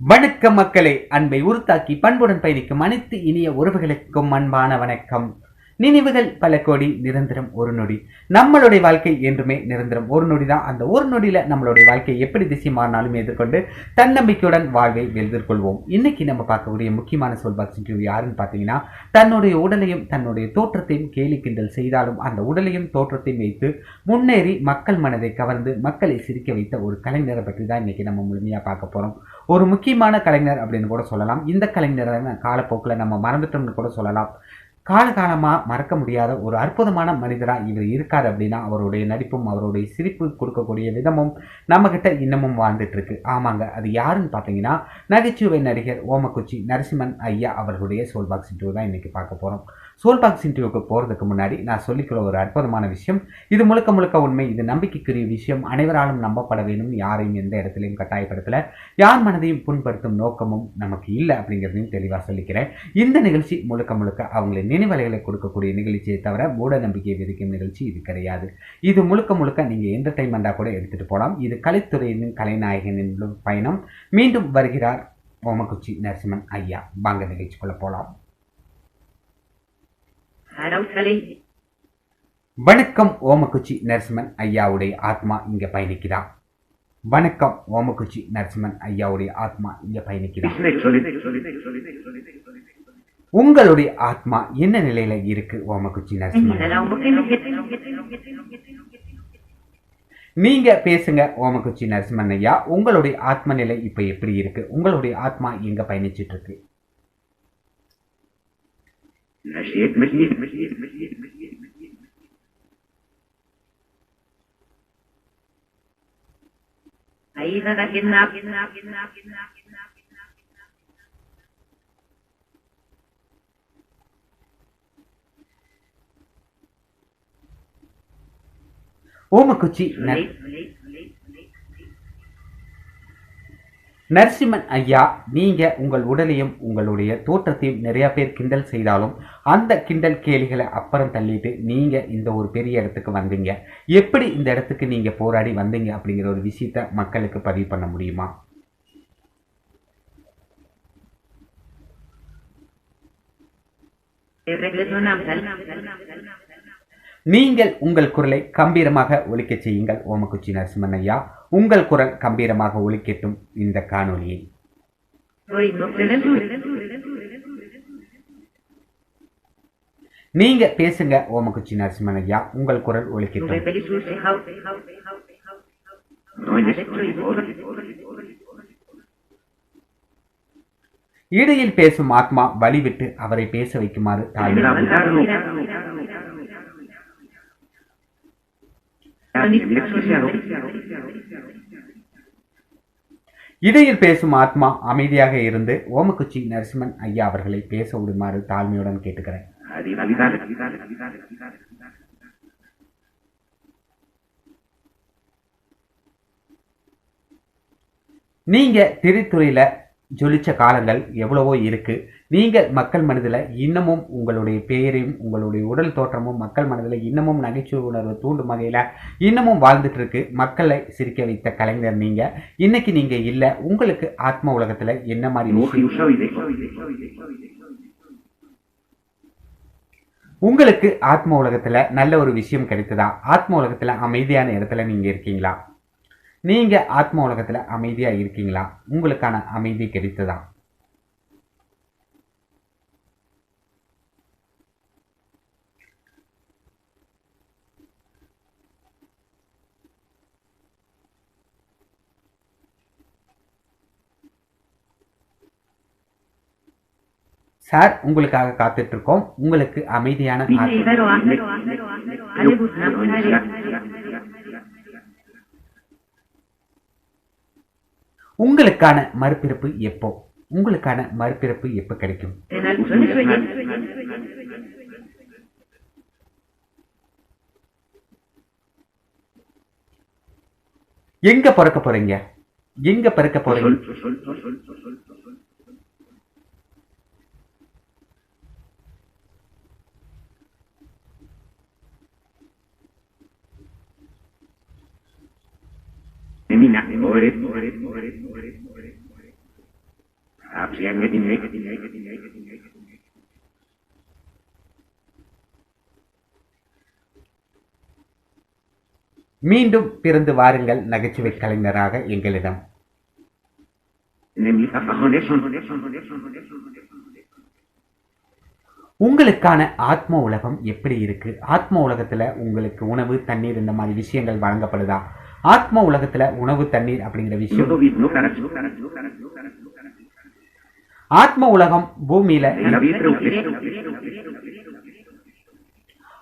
வணக்கம் மக்களே அன்பை உருத்தாக்கி பண்புடன் பயணிக்கும் அனைத்து இனிய உறவுகளுக்கும் அன்பான வணக்கம். நினைவுகள் பல கோடி நிரந்தரம் ஒரு நொடி. நம்மளுடைய வாழ்க்கை என்றுமே நிரந்தரம் ஒரு நொடி தான். அந்த ஒரு நொடியில நம்மளுடைய வாழ்க்கை எப்படி திசை மாறினாலும் எதிர்கொண்டு தன்னம்பிக்கையுடன் வாழ்வை எதிர்கொள்வோம் இன்னைக்கு நம்ம பார்க்கக்கூடிய முக்கியமான சொல் பாக்ஸ் இன்டர்வியூ யாருன்னு பார்த்தீங்கன்னா தன்னுடைய உடலையும் தன்னுடைய தோற்றத்தையும் கேலி கிண்டல் செய்தாலும் அந்த உடலையும் தோற்றத்தையும் வைத்து முன்னேறி மக்கள் மனதை கவர்ந்து மக்களை சிரிக்க வைத்த ஒரு கலைஞரை பற்றி தான் இன்னைக்கு நம்ம முழுமையாக பார்க்க போகிறோம் ஒரு முக்கியமான கலைஞர் அப்படின்னு கூட சொல்லலாம். இந்த கலைஞரை காலப்போக்கில் நம்ம மறந்துட்டோம்னு கூட சொல்லலாம். காலகாலமாக மறக்க முடியாத ஒரு அற்புதமான மனிதராக இவர் இருக்கார் அப்படின்னா அவருடைய நடிப்பும் அவருடைய சிரிப்பு கொடுக்கக்கூடிய விதமும் நம்மக்கிட்ட இன்னமும் வாழ்ந்துட்டுருக்கு. ஆமாங்க அது யாருன்னு பார்த்தீங்கன்னா நகைச்சுவை நடிகர் ஓமக்குச்சி நரசிம்மன் ஐயா அவர்களுடைய சோல்பாக்ஸ் டூ தான் இன்றைக்கி பார்க்க போகிறோம் சோல் பாக்ஸ் இன்டர்வியூக்கு போகிறதுக்கு முன்னாடி நான் சொல்லிக்கிற ஒரு அற்புதமான விஷயம். இது முழுக்க முழுக்க உண்மை. இது நம்பிக்கைக்குரிய விஷயம். அனைவராலும் நம்பப்பட வேண்டும். யாரையும் எந்த இடத்துலையும் கட்டாயப்படுத்தல. யார் மனதையும் புண்படுத்தும் நோக்கமும் நமக்கு இல்லை அப்படிங்கிறதையும் தெளிவாக சொல்லிக்கிறேன். இந்த நிகழ்ச்சி முழுக்க முழுக்க அவங்களை நினைவலைகளை கொடுக்கக்கூடிய நிகழ்ச்சியை தவிர மூட நம்பிக்கையை விதிக்கும் நிகழ்ச்சி இது கிடையாது. இது முழுக்க முழுக்க நீங்கள் என்டர்டைன்மெண்ட்டாக கூட எடுத்துகிட்டு போகலாம் இது கலைத்துறையின் கலைநாயகனின் பயணம். மீண்டும் வருகிறார் ஓமக்குச்சி நரசிம்மன் ஐயா. வாங்க நிகழ்ச்சிக்குள்ளே போகலாம் வணக்கம் ஓமக்குச்சி நரசிம்மன் ஐயாவுடைய ஆத்மா இங்க பயணிக்குதா வணக்கம் ஓமக்குச்சி நரசிம்மன் ஐயாவுடைய ஆத்மா இங்க பயணிக்குதா உங்களுடைய ஆத்மா என்ன நிலையில இருக்கு ஓமக்குச்சி நரசிம்மன் நீங்க பேசுங்க ஓமக்குச்சி நரசிம்மன் ஐயா உங்களுடைய ஆத்ம நிலை இப்ப எப்படி இருக்கு உங்களுடைய ஆத்மா எங்க பயணிச்சிட்டு இருக்கு مشيت مشيت مشيت مشيت مشيت مشيت أين لكننا كنا كنا كنا كنا كنا ఓ మకొచ్చి நரசிம்மன் ஐயா நீங்க உங்கள் உடலையும் உங்களுடைய தோற்றத்தையும் நிறைய பேர் கிண்டல் செய்தாலும் அந்த கிண்டல் கேலிகளை அப்புறம் தள்ளிட்டு நீங்க இந்த ஒரு பெரிய இடத்துக்கு வந்தீங்க. எப்படி இந்த இடத்துக்கு நீங்க போராடி வந்தீங்க அப்படிங்கிற ஒரு விஷயத்த மக்களுக்கு பதிவு பண்ண முடியுமா? நீங்கள் உங்கள் குரலை கம்பீரமாக ஒலிக்கச் செய்யுங்கள். ஓமக்குச்சி நரசிம்மன் ஐயா உங்கள் குரல் கம்பீரமாக ஒழிக்கட்டும் இந்த காணொலியை நீங்க பேசுங்க ஓமக்குச்சி நரசிம்மன் ஐயா உங்கள் குரல் ஒழிக்கட்டும் இடையில் பேசும் ஆத்மா வழிவிட்டு அவரை பேச வைக்குமாறு தாய் இடையில் பேசும் ஆத்மா அமைதியாக இருந்து ஓமக்குச்சி நரசிம்மன் ஐயா அவர்களை பேச விடுமாறு தாழ்மையுடன் கேட்டுக்கிறேன். நீங்க திரைத்துறையில ஜொலிச்ச காலங்கள் எவ்வளவோ இருக்கு. நீங்கள் மக்கள் மனதில் இன்னமும் உங்களுடைய பெயரையும் உங்களுடைய உடல் தோற்றமும் மக்கள் மனதில் இன்னமும் நகைச்சுவை உணர்வு தூண்டும் வகையில் இன்னமும் வாழ்ந்துட்டு இருக்கு மக்களை சிரிக்க வைத்த கலைஞர் நீங்க. இன்னைக்கு நீங்க இல்லை. உங்களுக்கு ஆத்ம உலகத்துல என்ன மாதிரி உங்களுக்கு ஆத்ம உலகத்துல நல்ல ஒரு விஷயம் கிடைத்ததா? ஆத்ம உலகத்துல அமைதியான இடத்துல நீங்க இருக்கீங்களா? நீங்க ஆத்ம உலகத்துல அமைதியா இருக்கீங்களா? உங்களுக்கான அமைதி கிடைத்ததா? சார் உங்களுக்காக காத்துட்டு இருக்கோம் உங்களுக்கு அமைதியான உங்களுக்கான மறுபிறப்பு எப்போ உங்களுக்கான மறுபிறப்பு எப்போ கிடைக்கும் எங்க பிறக்க போறீங்க எங்க பிறக்க போறீங்க மீண்டும் பிறந்து வாருங்கள் நகைச்சுவை கலைஞராக எங்களிடம். உங்களுக்கான ஆத்ம உலகம் எப்படி இருக்கு? ஆத்ம உலகத்துல உங்களுக்கு உணவு தண்ணீர் இந்த மாதிரி விஷயங்கள் வழங்கப்படுதா? ஆத்ம உலகத்துல உணவு தண்ணீர் அப்படிங்கிற விஷயம். ஆத்ம உலகம் பூமியில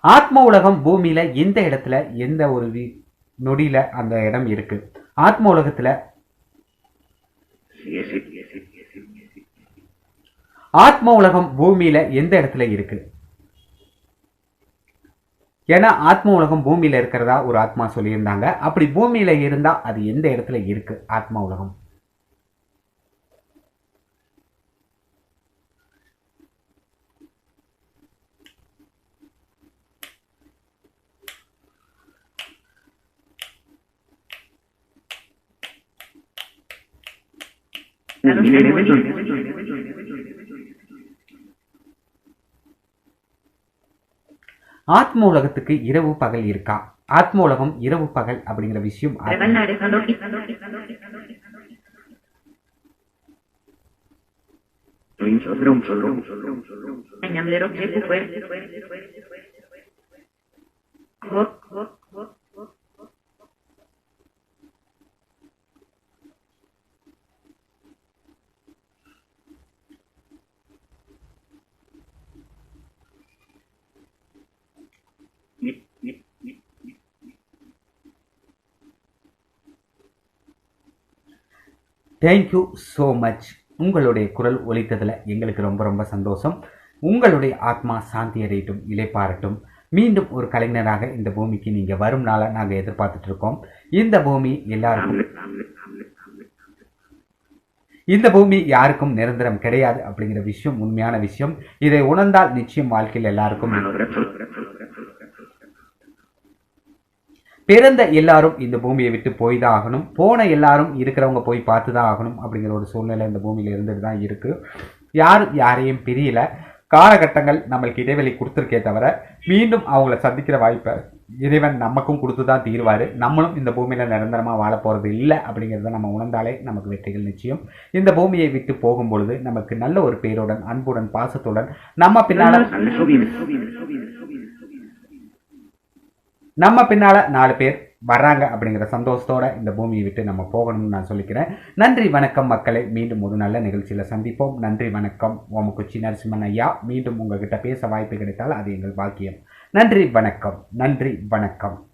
ஆத்ம உலகம் பூமியில எந்த இடத்துல எந்த ஒரு நொடியில அந்த இடம் இருக்கு. ஆத்ம உலகத்துல ஆத்ம உலகம் பூமியில எந்த இடத்துல இருக்கு? ஏன்னா ஆத்ம உலகம் பூமியில இருக்கிறதா ஒரு ஆத்மா சொல்லியிருந்தாங்க. அப்படி பூமியில இருந்தா அது எந்த இடத்துல இருக்கு? ஆத்ம உலகம் ஆத்ம உலகத்துக்கு இரவு பகல் இருக்கா? ஆத்ம உலகம் இரவு பகல் அப்படிங்கிற விஷயம் அது- தேங்க்யூ ஸோ மச் உங்களுடைய குரல் ஒலித்ததில் எங்களுக்கு ரொம்ப ரொம்ப சந்தோஷம். உங்களுடைய ஆத்மா சாந்தி அடையட்டும் இலைப்பாரட்டும் மீண்டும் ஒரு கலைஞராக இந்த பூமிக்கு நீங்கள் வரும் நாளை நாங்கள் எதிர்பார்த்துட்டு இருக்கோம். இந்த பூமி எல்லாருக்கும் இந்த பூமி யாருக்கும் நிரந்தரம் கிடையாது அப்படிங்கிற விஷயம் உண்மையான விஷயம். இதை உணர்ந்தால் நிச்சயம் வாழ்க்கையில் எல்லாருக்கும் பிறந்த எல்லாரும் இந்த பூமியை விட்டு போய் தான் ஆகணும் போன எல்லாரும் இருக்கிறவங்க போய் பார்த்து தான் ஆகணும் அப்படிங்கிற ஒரு சூழ்நிலை இந்த பூமியில் இருந்துட்டு தான் இருக்கு. யாரும் யாரையும் பிரியல. காலகட்டங்கள் நம்மளுக்கு இடைவெளி கொடுத்துருக்கே தவிர மீண்டும் அவங்கள சந்திக்கிற வாய்ப்பை இறைவன் நமக்கும் கொடுத்து தான் தீர்வார். நம்மளும் இந்த பூமியில் நிரந்தரமாக வாழ போகிறது இல்லை அப்படிங்கிறத நம்ம உணர்ந்தாலே நமக்கு வெற்றிகள் நிச்சயம். இந்த பூமியை விட்டு போகும் பொழுது நமக்கு நல்ல ஒரு பேருடன் அன்புடன் பாசத்துடன் நம்ம பின்னால் நம்ம பின்னால் நாலு பேர் வர்றாங்க அப்படிங்கிற சந்தோஷத்தோட இந்த பூமியை விட்டு நம்ம போகணும்னு நான் சொல்லிக்கிறேன். நன்றி வணக்கம் மக்களை. மீண்டும் ஒரு நல்ல நிகழ்ச்சியில் சந்திப்போம். நன்றி வணக்கம். ஓம நரசிம்மன் ஐயா மீண்டும் உங்ககிட்ட பேச வாய்ப்பு கிடைத்தால் அது எங்கள் பாக்கியம். நன்றி வணக்கம். நன்றி வணக்கம்.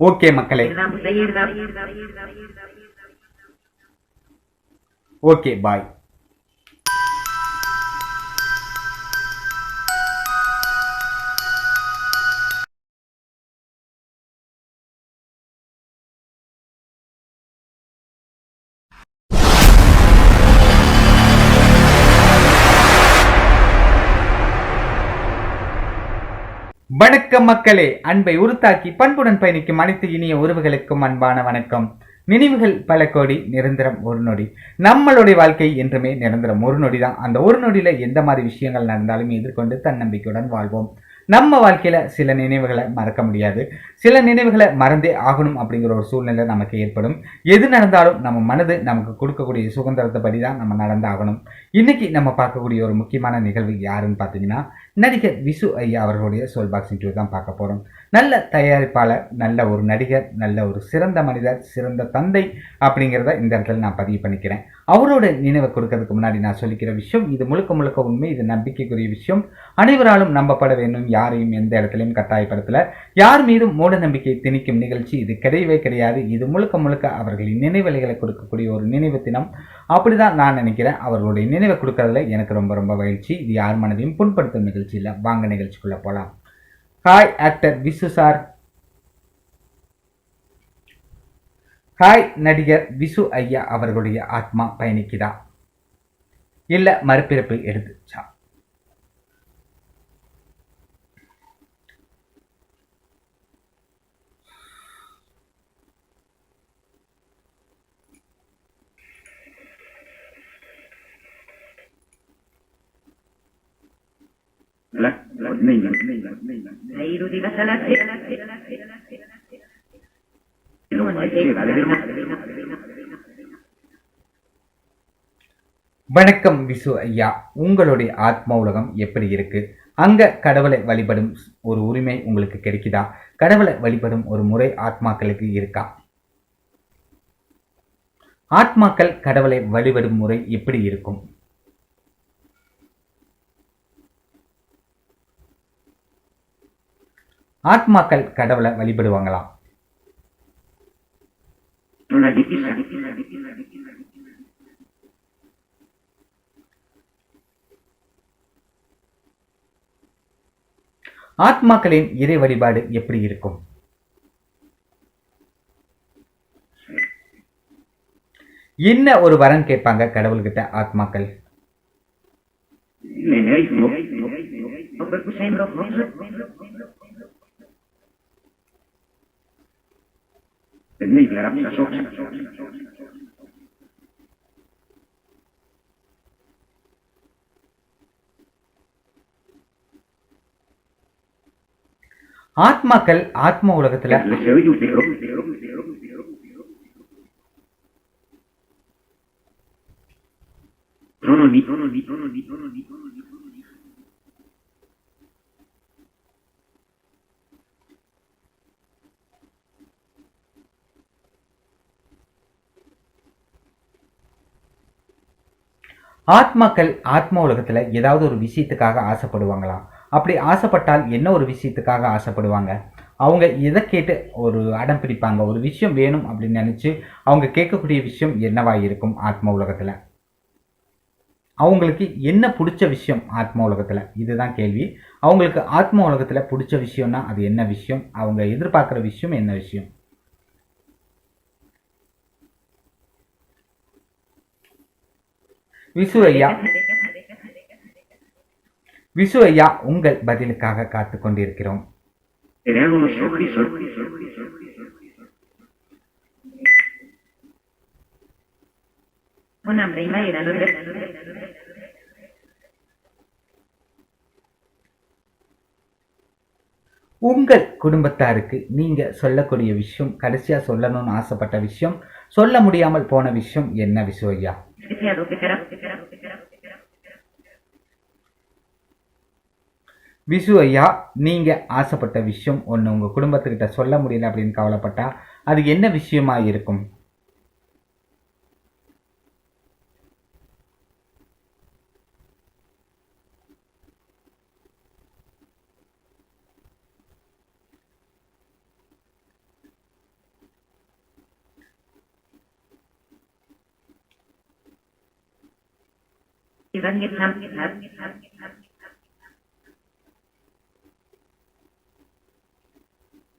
ஓகே மக்களே. Okay bye. வணக்கம் மக்களே அன்பை உருத்தாக்கி பண்புடன் பயணிக்கும் அனைத்து இனிய உறவுகளுக்கும் அன்பான வணக்கம். நினைவுகள் பல கோடி நிரந்தரம் ஒரு நொடி. நம்மளுடைய வாழ்க்கை என்றுமே நிரந்தரம் ஒரு நொடி தான் அந்த ஒரு நொடியில எந்த மாதிரி விஷயங்கள் நடந்தாலும் எதிர்கொண்டு தன்னம்பிக்கையுடன் வாழ்வோம். நம்ம வாழ்க்கையில் சில நினைவுகளை மறக்க முடியாது. சில நினைவுகளை மறந்தே ஆகணும் அப்படிங்கிற ஒரு சூழ்நிலை நமக்கு ஏற்படும். எது நடந்தாலும் நம்ம மனது நமக்கு கொடுக்கக்கூடிய சுதந்திரத்தை படி தான் நம்ம நடந்தாகணும். இன்னைக்கு நம்ம பார்க்கக்கூடிய ஒரு முக்கியமான நிகழ்வு யாருன்னு பார்த்தீங்கன்னா நடிகர் விசு ஐயா அவர்களுடைய சோல் பாக்ஸ் இன்டர்வியூ தான் பார்க்க போகிறோம் நல்ல தயாரிப்பாளர் நல்ல ஒரு நடிகர் நல்ல ஒரு சிறந்த மனிதர் சிறந்த தந்தை அப்படிங்கிறத இந்த இடத்துல நான் பதிவு பண்ணிக்கிறேன். அவரோட நினைவை கொடுக்கறதுக்கு முன்னாடி நான் சொல்லிக்கிற விஷயம் இது முழுக்க முழுக்க உண்மை இது நம்பிக்கைக்குரிய விஷயம். அனைவராலும் நம்பப்பட வேண்டும் யாரையும் எந்த இடத்துலையும் கட்டாயப்படுத்தல. யார் மீதும் மூட நம்பிக்கை திணிக்கும் நிகழ்ச்சி இது கிடையவே கிடையாது. இது முழுக்க முழுக்க அவர்களின் நினைவலைகளை கொடுக்கக்கூடிய ஒரு நினைவு தினம். அப்படிதான் நான் நினைக்கிறேன். அவர்களுடைய நினைவை கொடுக்கறதுல எனக்கு ரொம்ப ரொம்ப மகிழ்ச்சி. இது யார் மனதையும் புண்படுத்தும் நிகழ்ச்சி இல்லை. வாங்க நிகழ்ச்சிக்குள்ள போலாம். Hi actor Visu sir hi நடிகர் விசு ஐயா அவர்களுடைய ஆத்மா பயணிக்குதா? இல்ல மறுபிறப்பு எடுத்துச்சா? غير ذي مثلة வணக்கம் விசு ஐயா. உங்களுடைய ஆத்ம உலகம் எப்படி இருக்கு? அங்க கடவுளை வழிபடும் ஒரு உரிமை உங்களுக்கு கிடைக்குதா? கடவுளை வழிபடும் ஒரு முறை ஆத்மாக்களுக்கு இருக்கா? ஆத்மாக்கள் கடவுளை வழிபடும் முறை எப்படி இருக்கும்? ஆத்மாக்கள் கடவுளை வழிபடுவாங்களா? ஆத்மாக்களின் இறை வழிபாடு எப்படி இருக்கும்? என்ன ஒரு வரம் கேட்பாங்க கடவுள்கிட்ட ஆத்மாக்கள்? Névre rakta sokszor. ஆத்மாக்கள் ஆத்ம உலகத்துல No, no, ni, no, no, ni, no, no, ni, no, no, ni, no, no. ஆத்மாக்கள் ஆத்ம உலகத்தில் ஏதாவது ஒரு விஷயத்துக்காக ஆசைப்படுவாங்களா? அப்படி ஆசைப்பட்டால் என்ன ஒரு விஷயத்துக்காக ஆசைப்படுவாங்க? அவங்க எதை கேட்டு ஒரு அடம் பிடிப்பாங்க? ஒரு விஷயம் வேணும் அப்படின்னு நினச்சி அவங்க கேட்கக்கூடிய விஷயம் என்னவாக இருக்கும் ஆத்ம உலகத்தில்? அவங்களுக்கு என்ன பிடிச்ச விஷயம் ஆத்ம உலகத்தில்? இதுதான் கேள்வி. அவங்களுக்கு ஆத்ம உலகத்தில் பிடிச்ச விஷயம்னா அது என்ன விஷயம்? அவங்க எதிர்பார்க்குற விஷயம் என்ன விஷயம்? விசு ஐயா விசு ஐயா உங்கள் பதிலுக்காக காத்து கொண்டிருக்கிறோம். una primera உங்கள் குடும்பத்தாருக்கு நீங்கள் சொல்லக்கூடிய விஷயம் கடைசியா சொல்லணும்னு ஆசைப்பட்ட விஷயம் சொல்ல முடியாமல் போன விஷயம் என்ன விசு ஐயா? விசு ஐயா நீங்க ஆசைப்பட்ட விஷயம் ஒன்று உங்க குடும்பத்துக்கிட்ட சொல்ல முடியல அப்படின்னு கவலைப்பட்டா அது என்ன விஷயமா இருக்கும்?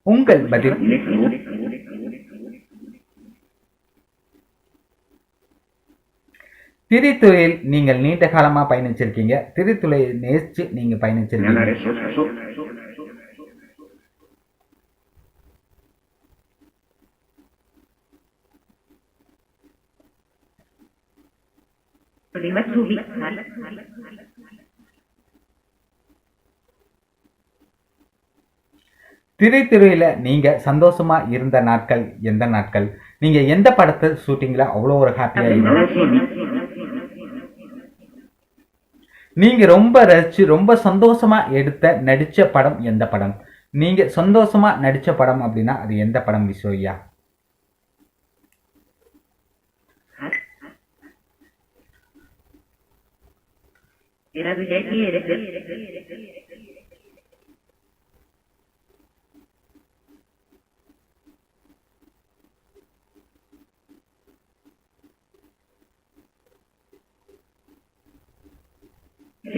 உங்கள் பதில். திரைத்துறையில் நீங்கள் நீண்ட காலமா பயணிச்சிருக்கீங்க. திரைத்துறையை நேசிச்சு நீங்க பயணிச்சிருக்கீங்க. لمكتوب திரைத்துறையில நீங்க சந்தோஷமா இருந்த நாட்கள் எந்த நாட்கள் நீங்க எந்த படத்தை ஷூட்டிங்ல அவ்வளோ ஒரு ஹாப்பியா இருந்தீங்க நீங்க ரொம்ப ரசிச்சு ரொம்ப சந்தோஷமா எடுத்த நடிச்ச படம் எந்த படம் நீங்க சந்தோஷமா நடிச்ச படம் அப்படின்னா அது எந்த படம் விஸ்வய்யா Era Villaki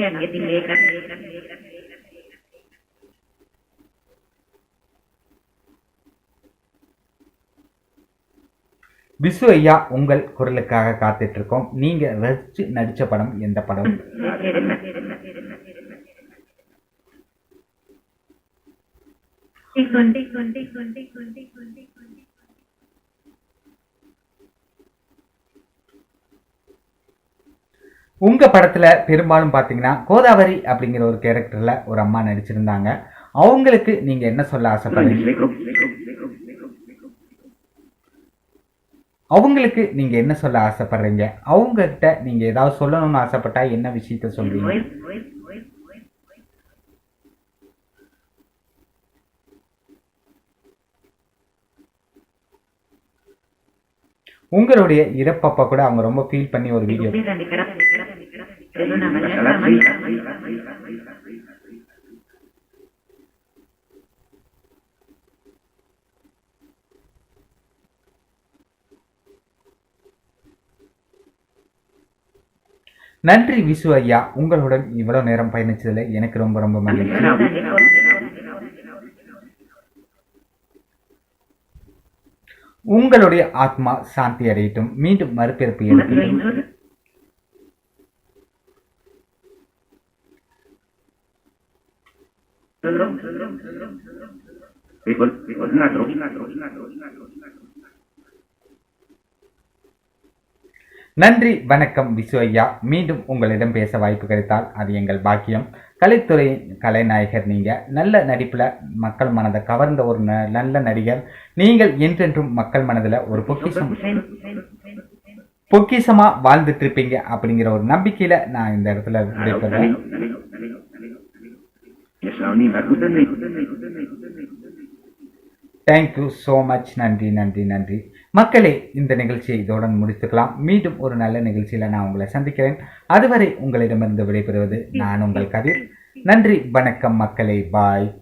Yang ditinggalkan Visu ஐயா உங்கள் குரலுக்காக காத்துட்டு இருக்கோம் நீங்க ரசிச்சு நடிச்ச படம் எந்த படம்? உங்க படத்துல பெரும்பாலும் பாத்தீங்கன்னா கோதாவரி அப்படிங்கிற ஒரு கேரக்டர்ல ஒரு அம்மா நடிச்சிருந்தாங்க. அவங்களுக்கு நீங்க என்ன சொல்ல ஆசைப்படுறீங்க? அவங்களுக்கு நீங்க என்ன சொல்ல ஆசைப்படுறீங்க? அவங்க கிட்ட நீங்க ஏதாவது சொல்லணும்னு ஆசைப்பட்டா என்ன விஷயத்த சொல்றீங்க? உங்களுடைய இறப்பப்ப கூட அவங்க ரொம்ப ஃபீல் பண்ணி ஒரு வீடியோ நன்றி விசு ஐயா. உங்களுடன் இவ்வளவு நேரம் பயணிச்சதுல எனக்கு ரொம்ப ரொம்ப மகிழ்ச்சி. உங்களுடைய ஆத்மா சாந்தி அடையட்டும். மீண்டும் மறுபிறப்பு எடுக்கட்டும் நன்றி வணக்கம் விசு ஐயா. மீண்டும் உங்களிடம் பேச வாய்ப்பு கிடைத்தால் அது எங்கள் பாக்கியம். கலைத்துறையின் கலைநாயகர் நீங்க. நல்ல நடிப்புல மக்கள் மனதை கவர்ந்த ஒரு ந- நல்ல நடிகர். நீங்கள் என்றென்றும் மக்கள் மனதில் ஒரு பொக்கிஷம். பொக்கிஷமா வாழ்ந்துட்டு இருப்பீங்க அப்படிங்கிற ஒரு நம்பிக்கையில நான் இந்த இடத்துல விடைபெறேன் தேங்க்யூ ஸோ மச் நன்றி நன்றி நன்றி. மக்களே இந்த நிகழ்ச்சியை இதோடன் முடித்துக்கலாம். மீண்டும் ஒரு நல்ல நிகழ்ச்சியில நான் உங்களை சந்திக்கிறேன். அதுவரை உங்களிடமிருந்து விடைபெறுவது நான் உங்கள் கதிர். நன்றி வணக்கம் மக்களே. பாய்.